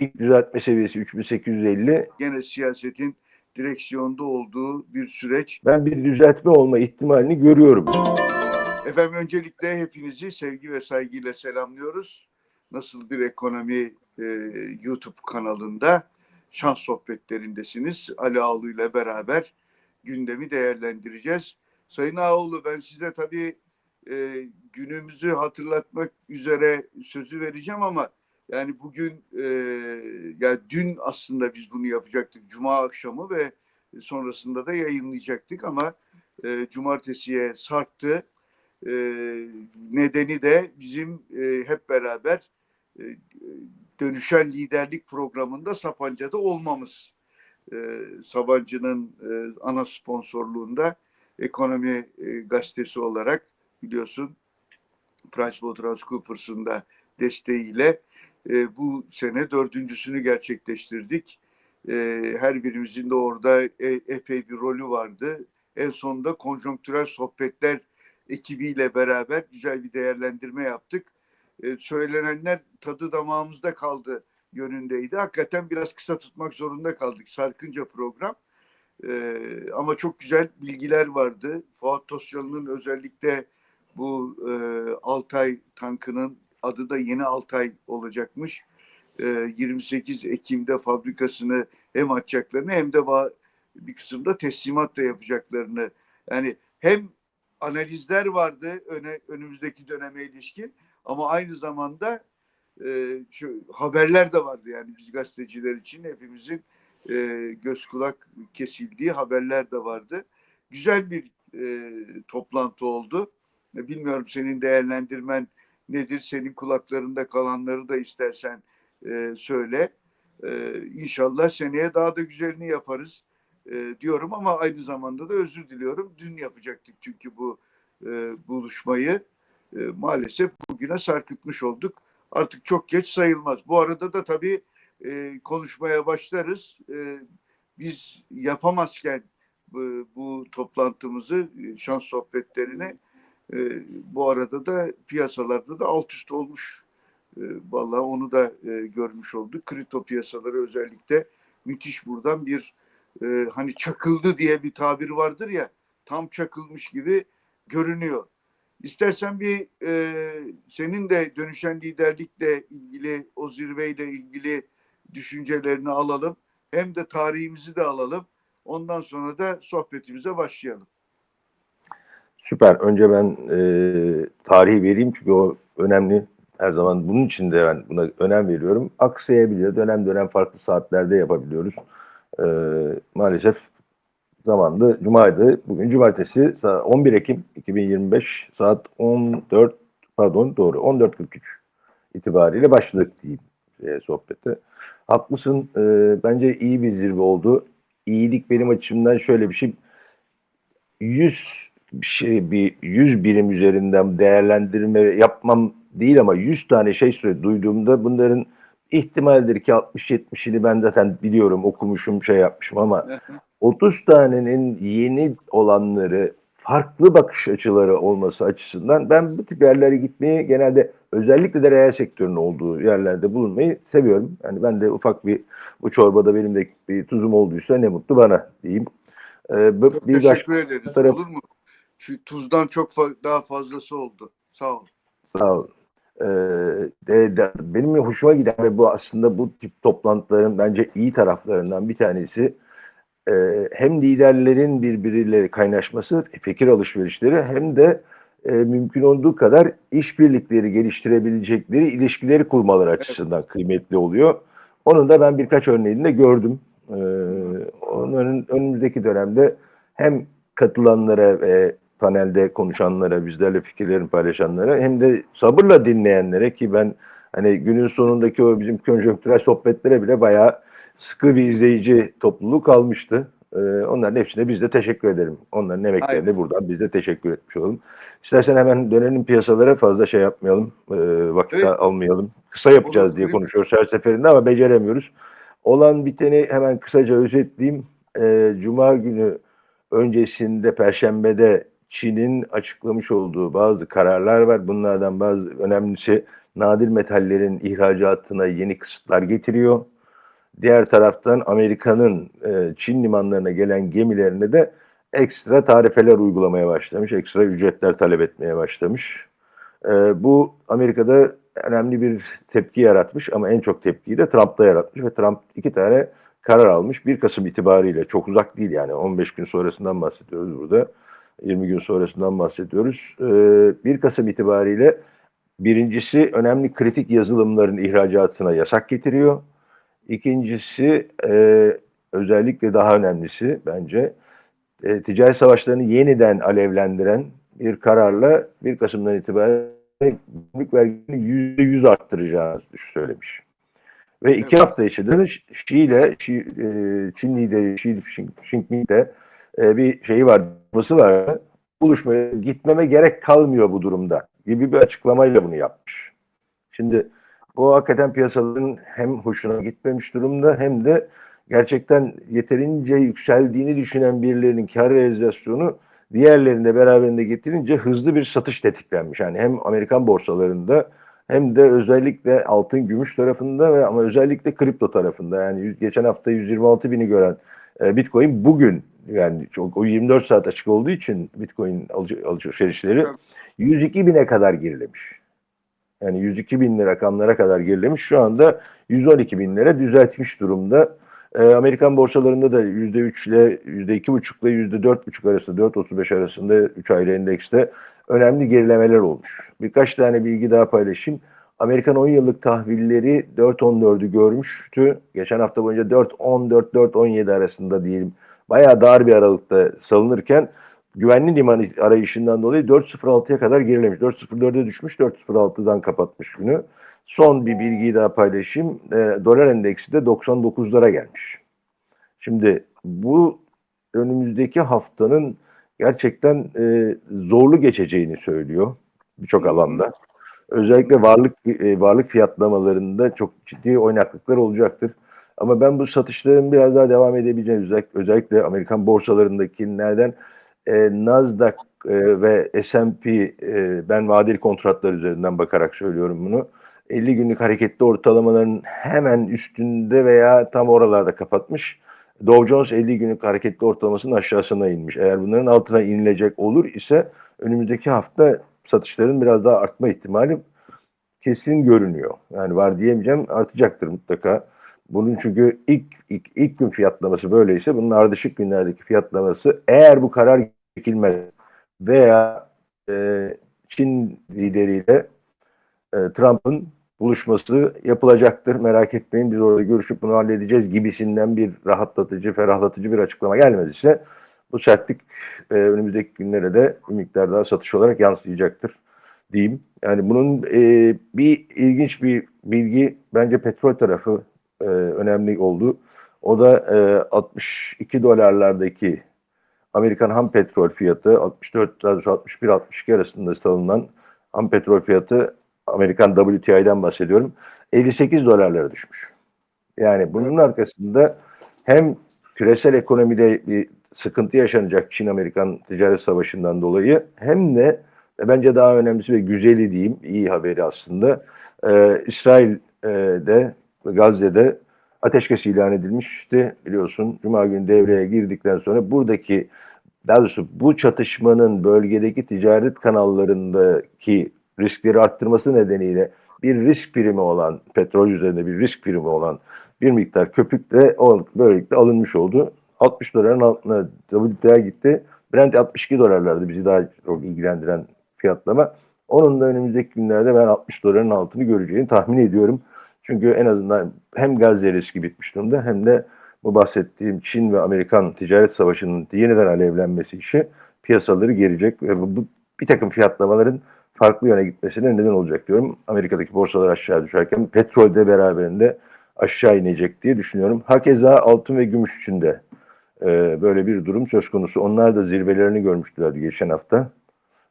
ilk düzeltme seviyesi 3850. Gene siyasetin direksiyonda olduğu bir süreç. Ben bir düzeltme olma ihtimalini görüyorum. Efendim öncelikle hepinizi sevgi ve saygıyla selamlıyoruz. Nasıl bir ekonomi e, YouTube kanalında şans sohbetlerindesiniz. Ali Ağulu ile beraber gündemi değerlendireceğiz. Sayın Ağoğlu ben size tabii e, günümüzü hatırlatmak üzere sözü vereceğim ama yani bugün e, yani dün aslında biz bunu yapacaktık Cuma akşamı ve sonrasında da yayınlayacaktık ama e, cumartesiye sarktı. E, nedeni de bizim e, hep beraber e, dönüşen liderlik programında Sapanca'da olmamız. E, Sabancı'nın e, ana sponsorluğunda ekonomi e, gazetesi olarak biliyorsun PricewaterhouseCoopers'ın da desteğiyle e, bu sene dördüncüsünü gerçekleştirdik. E, her birimizin de orada e, epey bir rolü vardı. En sonunda konjonktürel sohbetler ekibiyle beraber güzel bir değerlendirme yaptık. E, söylenenler tadı damağımızda kaldı yönündeydi. Hakikaten biraz kısa tutmak zorunda kaldık. Sarkınca program. E, ama çok güzel bilgiler vardı. Fuat Tosyalı'nın özellikle bu e, Altay tankının adı da Yeni Altay olacakmış. E, 28 Ekim'de fabrikasını hem açacaklarını hem de bir kısımda teslimat da yapacaklarını. Yani hem analizler vardı öne, önümüzdeki döneme ilişkin ama aynı zamanda e, şu haberler de vardı yani biz gazeteciler için hepimizin e, göz kulak kesildiği haberler de vardı. Güzel bir e, toplantı oldu. Bilmiyorum senin değerlendirmen nedir? Senin kulaklarında kalanları da istersen e, söyle. E, inşallah seneye daha da güzelini yaparız e, diyorum ama aynı zamanda da özür diliyorum. Dün yapacaktık çünkü bu e, buluşmayı e, maalesef bugüne sarkıtmış olduk. Artık çok geç sayılmaz. Bu arada da tabii e, konuşmaya başlarız. E, biz yapamazken bu, bu toplantımızı, e, şans sohbetlerini e, bu arada da piyasalarda da alt üst olmuş. E, vallahi onu da e, görmüş olduk. Kripto piyasaları özellikle müthiş buradan bir e, hani çakıldı diye bir tabir vardır ya tam çakılmış gibi görünüyor. İstersen bir e, senin de dönüşen liderlikle ilgili o zirveyle ilgili düşüncelerini alalım. Hem de tarihimizi de alalım. Ondan sonra da sohbetimize başlayalım. Süper. Önce ben e, tarihi vereyim çünkü o önemli. Her zaman bunun için de ben buna önem veriyorum. Aksayabiliyor. Dönem dönem farklı saatlerde yapabiliyoruz. E, maalesef zamanında Cuma'ydı. Bugün Cumartesi sa- 11 Ekim 2025 saat 14 pardon doğru 14.43 itibariyle başladık diyeyim e, sohbete. Haklısın. E, bence iyi bir zirve oldu. İyilik benim açımdan şöyle bir şey. 100 bir şey bir 100 birim üzerinden değerlendirme yapmam değil ama 100 tane şey söyle duyduğumda bunların ihtimaldir ki 60-70'ini ben zaten biliyorum okumuşum şey yapmışım ama 30 tanenin yeni olanları farklı bakış açıları olması açısından ben bu tip yerlere gitmeyi genelde özellikle de reel sektörün olduğu yerlerde bulunmayı seviyorum. Yani ben de ufak bir bu çorbada benim de bir tuzum olduysa ne mutlu bana diyeyim. Ee, Çok bir teşekkür ederiz. taraf- Olur mu? Şu tuzdan çok fa- daha fazlası oldu. Sağ ol. Sağ ol. Ee, de, de- benim hoşuma giden ve bu aslında bu tip toplantıların bence iyi taraflarından bir tanesi e, hem liderlerin birbiriyle kaynaşması, fikir alışverişleri hem de e, mümkün olduğu kadar işbirlikleri geliştirebilecekleri ilişkileri kurmaları açısından kıymetli oluyor. Onun da ben birkaç örneğini de gördüm. Ee, onların önümüzdeki dönemde hem katılanlara ve panelde konuşanlara, bizlerle fikirlerini paylaşanlara hem de sabırla dinleyenlere ki ben hani günün sonundaki o bizim konjonktürel sohbetlere bile bayağı sıkı bir izleyici topluluk almıştı. Ee, onların hepsine biz de teşekkür ederim. Onların emeklerine Aynen. buradan biz de teşekkür etmiş olalım. İstersen hemen dönelim piyasalara fazla şey yapmayalım, e, vakit Evet. almayalım. Kısa yapacağız Olur, diye konuşuyoruz her seferinde ama beceremiyoruz. Olan biteni hemen kısaca özetleyeyim. Ee, Cuma günü öncesinde Perşembe'de Çin'in açıklamış olduğu bazı kararlar var. Bunlardan bazı önemlisi nadir metallerin ihracatına yeni kısıtlar getiriyor. Diğer taraftan Amerika'nın e, Çin limanlarına gelen gemilerine de ekstra tarifeler uygulamaya başlamış, ekstra ücretler talep etmeye başlamış. E, bu Amerika'da önemli bir tepki yaratmış ama en çok tepkiyi de Trump'ta yaratmış ve Trump iki tane karar almış. 1 Kasım itibariyle çok uzak değil yani 15 gün sonrasından bahsediyoruz burada. 20 gün sonrasından bahsediyoruz. Ee, 1 Kasım itibariyle birincisi önemli kritik yazılımların ihracatına yasak getiriyor. İkincisi e, özellikle daha önemlisi bence e, ticaret savaşlarını yeniden alevlendiren bir kararla 1 Kasım'dan itibaren gümrük vergisini %100 arttıracağını söylemiş. Ve iki Evet. hafta içinde de Xi ile Xi, e, Çin lideri Xi Jinping de e, bir şeyi var, yapısı var. Buluşmaya gitmeme gerek kalmıyor bu durumda gibi bir açıklamayla bunu yapmış. Şimdi bu hakikaten piyasaların hem hoşuna gitmemiş durumda hem de gerçekten yeterince yükseldiğini düşünen birilerinin kar realizasyonu diğerlerinde beraberinde getirince hızlı bir satış tetiklenmiş. Yani hem Amerikan borsalarında hem de özellikle altın gümüş tarafında ve ama özellikle kripto tarafında yani geçen hafta 126 bini gören e, Bitcoin bugün yani çok o 24 saat açık olduğu için Bitcoin alıcı, alışverişleri Evet. 102 bine kadar gerilemiş. Yani 102 binli rakamlara kadar gerilemiş. Şu anda 112 binlere düzeltmiş durumda. E, Amerikan borsalarında da %3 ile %2,5 ile %4,5 arasında 4,35 arasında 3 aylı endekste önemli gerilemeler olmuş. Birkaç tane bilgi daha paylaşayım. Amerikan 10 yıllık tahvilleri 4.14'ü görmüştü. Geçen hafta boyunca 4.14, 4.17 arasında diyelim. Bayağı dar bir aralıkta salınırken güvenli liman arayışından dolayı 4.06'ya kadar gerilemiş. 4.04'e düşmüş, 4.06'dan kapatmış günü. Son bir bilgiyi daha paylaşayım. E, dolar endeksi de 99'lara gelmiş. Şimdi bu önümüzdeki haftanın gerçekten e, zorlu geçeceğini söylüyor birçok alanda. Özellikle varlık e, varlık fiyatlamalarında çok ciddi oynaklıklar olacaktır. Ama ben bu satışların biraz daha devam edebileceğini özellikle, özellikle Amerikan borsalarındakilerden e, Nasdaq e, ve S&P e, ben vadeli kontratlar üzerinden bakarak söylüyorum bunu. 50 günlük hareketli ortalamaların hemen üstünde veya tam oralarda kapatmış. Dow Jones 50 günlük hareketli ortalamasının aşağısına inmiş. Eğer bunların altına inilecek olur ise önümüzdeki hafta satışların biraz daha artma ihtimali kesin görünüyor. Yani var diyemeyeceğim artacaktır mutlaka. Bunun çünkü ilk, ilk, ilk gün fiyatlaması böyleyse bunun ardışık günlerdeki fiyatlaması eğer bu karar çekilmez veya e, Çin lideriyle e, Trump'ın buluşması yapılacaktır. Merak etmeyin biz orada görüşüp bunu halledeceğiz gibisinden bir rahatlatıcı, ferahlatıcı bir açıklama gelmez ise bu sertlik e, önümüzdeki günlere de bir miktar daha satış olarak yansıyacaktır diyeyim. Yani bunun e, bir ilginç bir bilgi bence petrol tarafı e, önemli oldu. O da e, 62 dolarlardaki Amerikan ham petrol fiyatı 64 61 62 arasında salınan ham petrol fiyatı Amerikan WTI'den bahsediyorum. 58 dolarlara düşmüş. Yani bunun arkasında hem küresel ekonomide bir sıkıntı yaşanacak Çin-Amerikan ticaret savaşından dolayı hem de ve bence daha önemlisi ve güzeli diyeyim, iyi haberi aslında. Ee, İsrail'de ve Gazze'de ateşkes ilan edilmişti biliyorsun. Cuma günü devreye girdikten sonra buradaki daha doğrusu bu çatışmanın bölgedeki ticaret kanallarındaki riskleri arttırması nedeniyle bir risk primi olan, petrol üzerinde bir risk primi olan bir miktar köpük de böylelikle alınmış oldu. 60 doların altına WTI gitti. Brent 62 dolarlardı bizi daha çok ilgilendiren fiyatlama. Onun da önümüzdeki günlerde ben 60 doların altını göreceğini tahmin ediyorum. Çünkü en azından hem Gazze riski bitmiş durumda hem de bu bahsettiğim Çin ve Amerikan ticaret savaşının yeniden alevlenmesi işi piyasaları gelecek ve bu, bu bir takım fiyatlamaların farklı yöne gitmesine neden olacak diyorum. Amerika'daki borsalar aşağı düşerken petrol de beraberinde aşağı inecek diye düşünüyorum. Hakeza altın ve gümüş için de e, böyle bir durum söz konusu. Onlar da zirvelerini görmüştüler geçen hafta.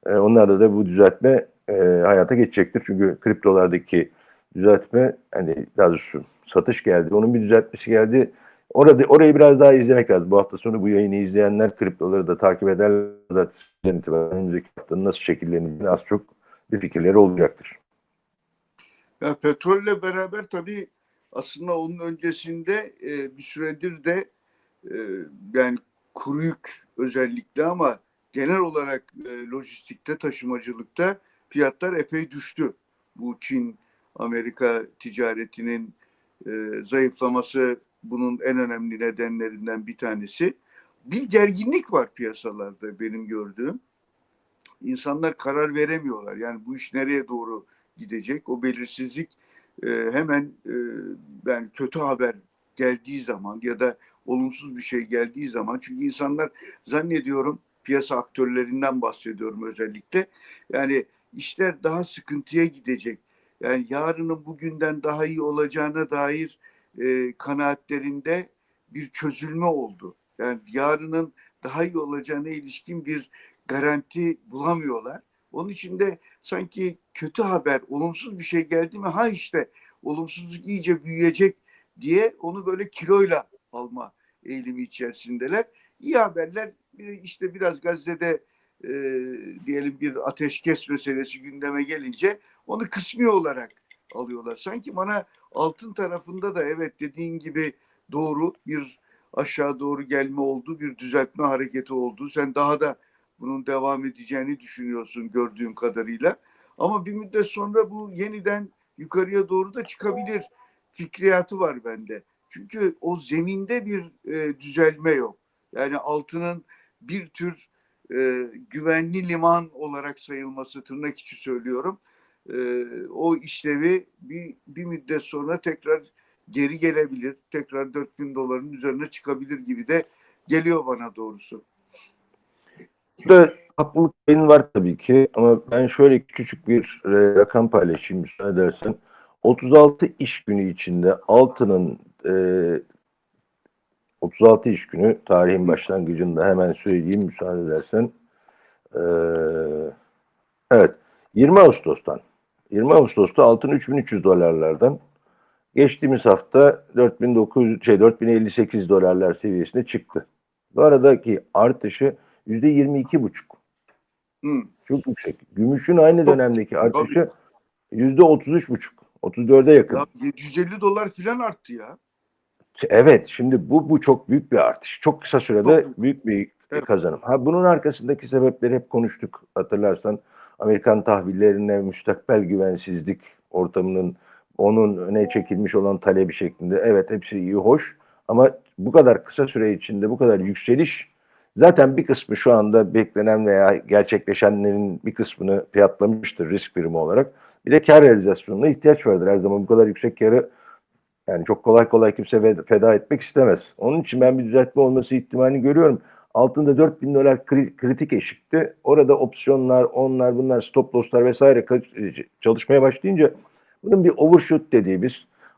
E, onlarda da bu düzeltme e, hayata geçecektir. Çünkü kriptolardaki düzeltme hani daha doğrusu satış geldi. Onun bir düzeltmesi geldi. Orada orayı biraz daha izlemek lazım. Bu hafta sonu bu yayını izleyenler kriptoları da takip ederler. Zaten itibaren önümüzdeki haftanın nasıl şekilleneceğini az çok bir fikirleri olacaktır. Ya petrolle beraber tabii aslında onun öncesinde e, bir süredir de e, yani kuru yük özellikle ama genel olarak e, lojistikte, taşımacılıkta fiyatlar epey düştü. Bu Çin Amerika ticaretinin e, zayıflaması bunun en önemli nedenlerinden bir tanesi. Bir gerginlik var piyasalarda benim gördüğüm. İnsanlar karar veremiyorlar. Yani bu iş nereye doğru gidecek? O belirsizlik e, hemen e, ben kötü haber geldiği zaman ya da olumsuz bir şey geldiği zaman çünkü insanlar zannediyorum piyasa aktörlerinden bahsediyorum özellikle. Yani işler daha sıkıntıya gidecek. Yani yarının bugünden daha iyi olacağına dair e, kanaatlerinde bir çözülme oldu. Yani yarının daha iyi olacağına ilişkin bir garanti bulamıyorlar. Onun için de sanki kötü haber, olumsuz bir şey geldi mi ha işte olumsuzluk iyice büyüyecek diye onu böyle kiloyla alma eğilimi içerisindeler. İyi haberler işte biraz Gazze'de e, diyelim bir ateşkes meselesi gündeme gelince onu kısmi olarak alıyorlar. Sanki bana altın tarafında da evet dediğin gibi doğru bir aşağı doğru gelme oldu, bir düzeltme hareketi oldu. Sen daha da bunun devam edeceğini düşünüyorsun gördüğüm kadarıyla. Ama bir müddet sonra bu yeniden yukarıya doğru da çıkabilir fikriyatı var bende. Çünkü o zeminde bir e, düzelme yok. Yani altının bir tür e, güvenli liman olarak sayılması tırnak içi söylüyorum. E, o işlevi bir, bir müddet sonra tekrar geri gelebilir. Tekrar 4000 doların üzerine çıkabilir gibi de geliyor bana doğrusu. Burada haklılık payın var tabii ki ama ben şöyle küçük bir e, rakam paylaşayım müsaade edersen. 36 iş günü içinde altının e, 36 iş günü tarihin başlangıcında hemen söyleyeyim müsaade edersen. E, evet 20 Ağustos'tan 20 Ağustos'ta altın 3300 dolarlardan geçtiğimiz hafta 4900 şey 4058 dolarlar seviyesine çıktı. Bu aradaki artışı yüzde yirmi iki buçuk. Hı. Çok yüksek. Gümüşün aynı Çok- dönemdeki artışı yüzde otuz üç buçuk. 34'e yakın. Ya 750 dolar filan arttı ya. Evet, şimdi bu bu çok büyük bir artış. Çok kısa sürede Çok büyük bir Evet. kazanım. Ha bunun arkasındaki sebepleri hep konuştuk. Hatırlarsan Amerikan tahvillerine müstakbel güvensizlik ortamının onun öne çekilmiş olan talebi şeklinde. Evet hepsi iyi hoş ama bu kadar kısa süre içinde bu kadar yükseliş zaten bir kısmı şu anda beklenen veya gerçekleşenlerin bir kısmını fiyatlamıştır risk birimi olarak. Bir de kar realizasyonuna ihtiyaç vardır. Her zaman bu kadar yüksek karı yani çok kolay kolay kimse feda etmek istemez. Onun için ben bir düzeltme olması ihtimalini görüyorum. Altında 4000 dolar kri- kritik eşikti. Orada opsiyonlar, onlar, bunlar, stop losslar vesaire ka- çalışmaya başlayınca bunun bir overshoot dediğimiz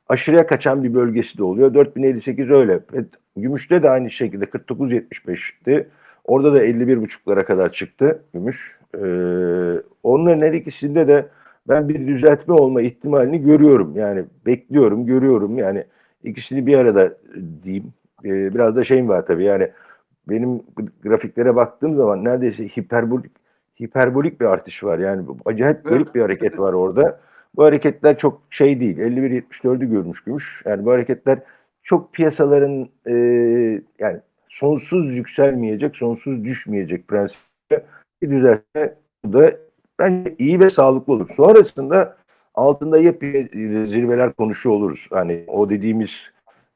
aşırıya kaçan bir bölgesi de oluyor. 4058 öyle. Ve gümüşte de aynı şekilde 49.75'ti. Orada da 51.5'lara kadar çıktı gümüş. Ee, onların her ikisinde de ben bir düzeltme olma ihtimalini görüyorum. Yani bekliyorum, görüyorum. Yani ikisini bir arada diyeyim. Ee, biraz da şeyim var tabii yani benim grafiklere baktığım zaman neredeyse hiperbolik hiperbolik bir artış var. Yani acayip garip bir hareket var orada. Bu hareketler çok şey değil. 51-74'ü görmüş gümüş. Yani bu hareketler çok piyasaların e, yani sonsuz yükselmeyecek, sonsuz düşmeyecek prensipte bir düzeltme bu da bence iyi ve sağlıklı olur. Sonrasında altında yepyeni zirveler konuşuyor oluruz. Hani o dediğimiz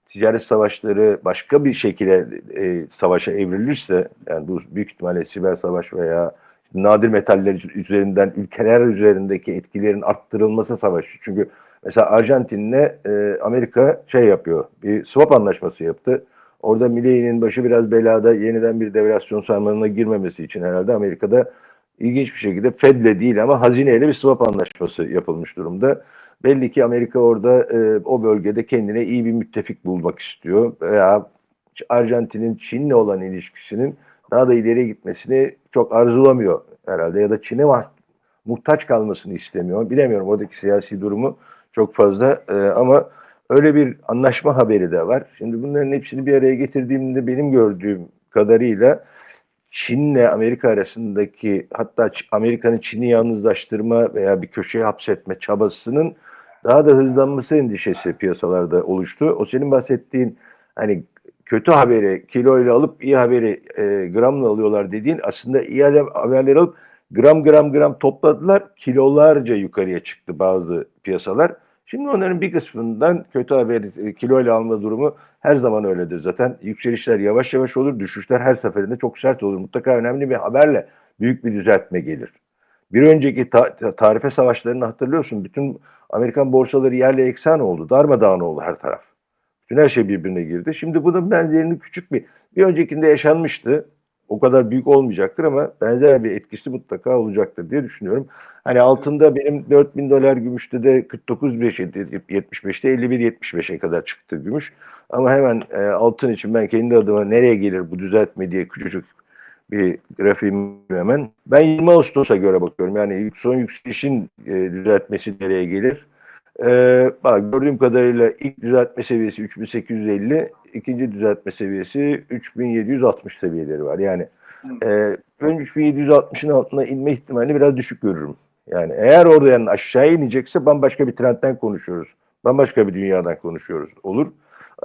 ticaret savaşları başka bir şekilde e, savaşa evrilirse yani bu büyük ihtimalle siber savaş veya nadir metaller üzerinden ülkeler üzerindeki etkilerin arttırılması savaşı. Çünkü mesela Arjantin'le e, Amerika şey yapıyor. Bir swap anlaşması yaptı. Orada Milley'nin başı biraz belada yeniden bir devalüasyon sarmalına girmemesi için herhalde Amerika'da ilginç bir şekilde Fed'le değil ama hazineyle bir swap anlaşması yapılmış durumda. Belli ki Amerika orada e, o bölgede kendine iyi bir müttefik bulmak istiyor. Veya Arjantin'in Çin'le olan ilişkisinin daha da ileriye gitmesini çok arzulamıyor herhalde ya da Çin'e var muhtaç kalmasını istemiyor. Bilemiyorum oradaki siyasi durumu çok fazla e, ama öyle bir anlaşma haberi de var. Şimdi bunların hepsini bir araya getirdiğimde benim gördüğüm kadarıyla Çin'le Amerika arasındaki hatta Amerika'nın Çin'i yalnızlaştırma veya bir köşeye hapsetme çabasının daha da hızlanması endişesi piyasalarda oluştu. O senin bahsettiğin hani kötü haberi kiloyla alıp iyi haberi e, gramla alıyorlar dediğin aslında iyi haberleri alıp gram gram gram topladılar. Kilolarca yukarıya çıktı bazı piyasalar. Şimdi onların bir kısmından kötü haberi e, kiloyla alma durumu her zaman öyledir zaten. Yükselişler yavaş yavaş olur, düşüşler her seferinde çok sert olur. Mutlaka önemli bir haberle büyük bir düzeltme gelir. Bir önceki ta- ta- tarife savaşlarını hatırlıyorsun. Bütün Amerikan borsaları yerle eksan oldu. Darmadağın oldu her taraf. Bütün her şey birbirine girdi. Şimdi bunun benzerini küçük bir, bir öncekinde yaşanmıştı. O kadar büyük olmayacaktır ama benzer bir etkisi mutlaka olacaktır diye düşünüyorum. Hani altında benim 4000 dolar gümüşte de 49.75'te 51.75'e kadar çıktı gümüş. Ama hemen e, altın için ben kendi adıma nereye gelir bu düzeltme diye küçücük bir grafiğim hemen. Ben 20 Ağustos'a göre bakıyorum. Yani son yükselişin e, düzeltmesi nereye gelir? Ee, bak gördüğüm kadarıyla ilk düzeltme seviyesi 3850, ikinci düzeltme seviyesi 3760 seviyeleri var. Yani e, ön 3760'ın altına inme ihtimalini biraz düşük görürüm. Yani eğer oradan aşağı inecekse bambaşka bir trendten konuşuyoruz. Bambaşka bir dünyadan konuşuyoruz. Olur.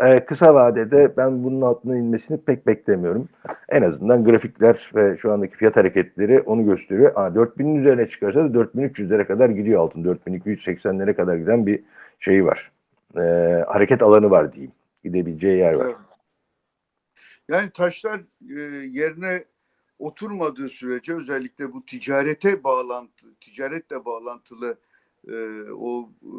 Ee, kısa vadede ben bunun altına inmesini pek beklemiyorum. En azından grafikler ve şu andaki fiyat hareketleri onu gösteriyor. Aa, 4000'in üzerine çıkarsa da 4300'lere kadar gidiyor altın. 4280'lere kadar giden bir şeyi var. Ee, hareket alanı var diyeyim. Gidebileceği yer var. Yani taşlar e, yerine oturmadığı sürece özellikle bu ticarete bağlantı, ticaretle bağlantılı e, o e,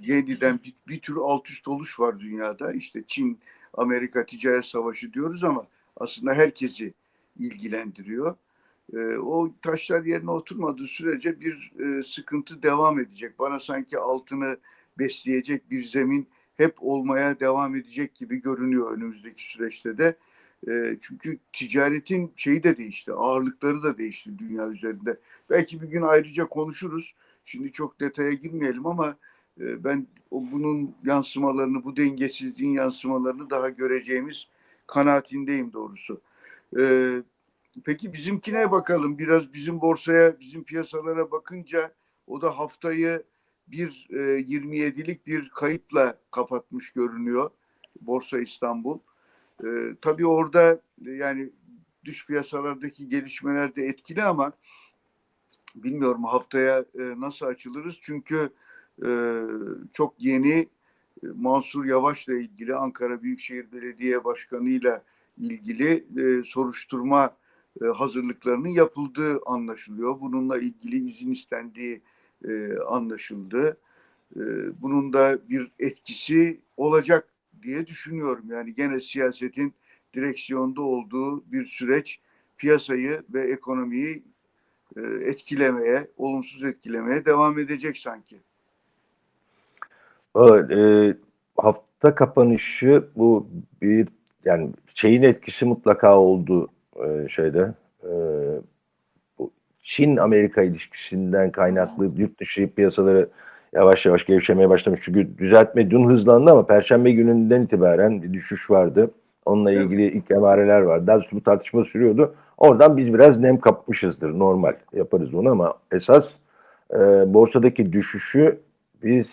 yeniden bir, bir tür alt üst oluş var dünyada. İşte Çin, Amerika ticaret savaşı diyoruz ama aslında herkesi ilgilendiriyor. E, o taşlar yerine oturmadığı sürece bir e, sıkıntı devam edecek. Bana sanki altını besleyecek bir zemin hep olmaya devam edecek gibi görünüyor önümüzdeki süreçte de. E, çünkü ticaretin şeyi de değişti, ağırlıkları da değişti dünya üzerinde. Belki bir gün ayrıca konuşuruz. Şimdi çok detaya girmeyelim ama e, ben bunun yansımalarını, bu dengesizliğin yansımalarını daha göreceğimiz kanaatindeyim doğrusu. E, peki bizimkine bakalım. Biraz bizim borsaya, bizim piyasalara bakınca o da haftayı bir e, 27'lik bir kayıpla kapatmış görünüyor Borsa İstanbul. E, tabii orada e, yani dış piyasalardaki gelişmeler de etkili ama bilmiyorum haftaya e, nasıl açılırız çünkü e, çok yeni e, Mansur Yavaş'la ilgili Ankara Büyükşehir Belediye Başkanı ile ilgili e, soruşturma e, hazırlıklarının yapıldığı anlaşılıyor. Bununla ilgili izin istendiği e, anlaşıldı. E, bunun da bir etkisi olacak diye düşünüyorum. Yani gene siyasetin direksiyonda olduğu bir süreç piyasayı ve ekonomiyi e, etkilemeye, olumsuz etkilemeye devam edecek sanki. Valla, e, hafta kapanışı bu bir yani şeyin etkisi mutlaka oldu e, şeyde. E, bu Çin-Amerika ilişkisinden kaynaklı yurt dışı piyasaları yavaş yavaş gevşemeye başlamış. Çünkü düzeltme dün hızlandı ama Perşembe gününden itibaren bir düşüş vardı. Onunla Evet. ilgili ilk emareler vardı. Daha sonra bu tartışma sürüyordu. Oradan biz biraz nem kapmışızdır. Normal yaparız onu ama esas e, borsadaki düşüşü biz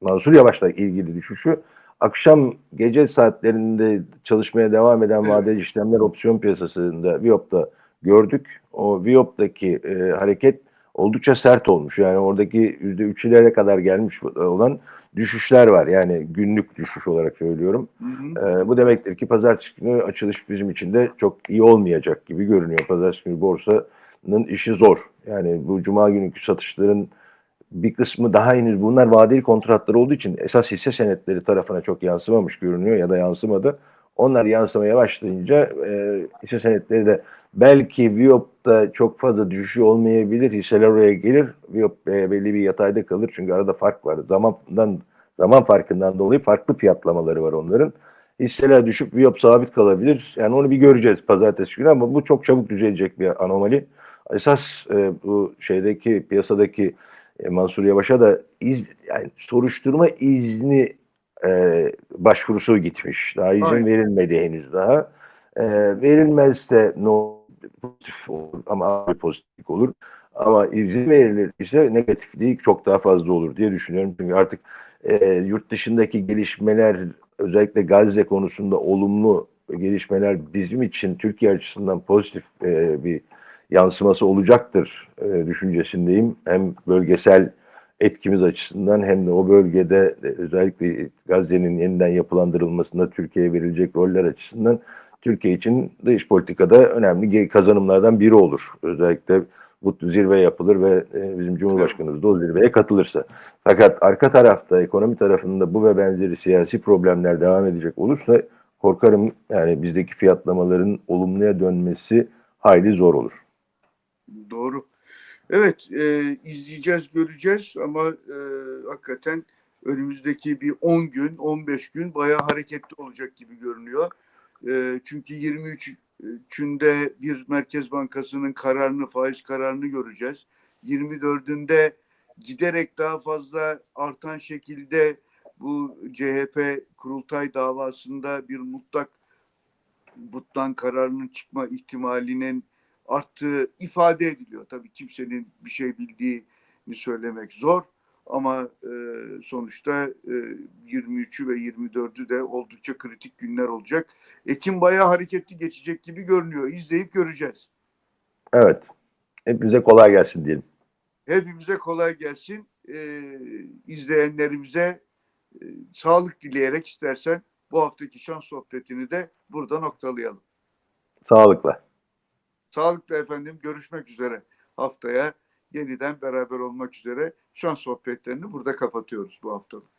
Mansur Yavaş'la ilgili düşüşü akşam gece saatlerinde çalışmaya devam eden Evet. vadeli işlemler opsiyon piyasasında Viyop'ta gördük. O Viyop'taki e, hareket oldukça sert olmuş. Yani oradaki %3'lere kadar gelmiş olan düşüşler var. Yani günlük düşüş olarak söylüyorum. Hı hı. Ee, bu demektir ki pazartesi günü açılış bizim için de çok iyi olmayacak gibi görünüyor. Pazartesi günü borsanın işi zor. Yani bu cuma günkü satışların bir kısmı daha henüz bunlar vadeli kontratlar olduğu için esas hisse senetleri tarafına çok yansımamış görünüyor ya da yansımadı. Onlar yansımaya başlayınca e, hisse senetleri de belki Viyop'ta çok fazla düşüşü olmayabilir. Hisseler oraya gelir. Viyop e, belli bir yatayda kalır. Çünkü arada fark var. Zamandan zaman farkından dolayı farklı fiyatlamaları var onların. Hisseler düşüp Viyop sabit kalabilir. Yani onu bir göreceğiz pazartesi günü ama bu çok çabuk düzelecek bir anomali. Esas e, bu şeydeki piyasadaki e, Mansur Yavaş'a da iz, yani soruşturma izni e, başvurusu gitmiş. Daha izin Aynen. verilmedi henüz daha. E, verilmezse no pozitif olur ama pozitif olur. Ama izin verilirse negatifliği çok daha fazla olur diye düşünüyorum. Çünkü artık e, yurt dışındaki gelişmeler özellikle Gazze konusunda olumlu gelişmeler bizim için Türkiye açısından pozitif e, bir yansıması olacaktır e, düşüncesindeyim. Hem bölgesel etkimiz açısından hem de o bölgede özellikle Gazze'nin yeniden yapılandırılmasında Türkiye'ye verilecek roller açısından Türkiye için dış politikada önemli kazanımlardan biri olur. Özellikle bu zirve yapılır ve e, bizim Cumhurbaşkanımız da o zirveye katılırsa. Fakat arka tarafta ekonomi tarafında bu ve benzeri siyasi problemler devam edecek olursa korkarım yani bizdeki fiyatlamaların olumluya dönmesi hayli zor olur. Doğru. Evet, e, izleyeceğiz, göreceğiz ama e, hakikaten önümüzdeki bir 10 gün, 15 gün bayağı hareketli olacak gibi görünüyor. E, çünkü 23'ünde bir Merkez Bankası'nın kararını, faiz kararını göreceğiz. 24'ünde giderek daha fazla artan şekilde bu CHP kurultay davasında bir mutlak butlan kararının çıkma ihtimalinin arttığı ifade ediliyor. Tabii kimsenin bir şey bildiğini söylemek zor ama e, sonuçta e, 23'ü ve 24'ü de oldukça kritik günler olacak. Ekim bayağı hareketli geçecek gibi görünüyor. İzleyip göreceğiz. Evet. Hepinize kolay gelsin diyelim. Hepimize kolay gelsin. E, izleyenlerimize e, sağlık dileyerek istersen bu haftaki şans sohbetini de burada noktalayalım. Sağlıkla. Sağlıkla efendim görüşmek üzere haftaya yeniden beraber olmak üzere şans sohbetlerini burada kapatıyoruz bu haftalık.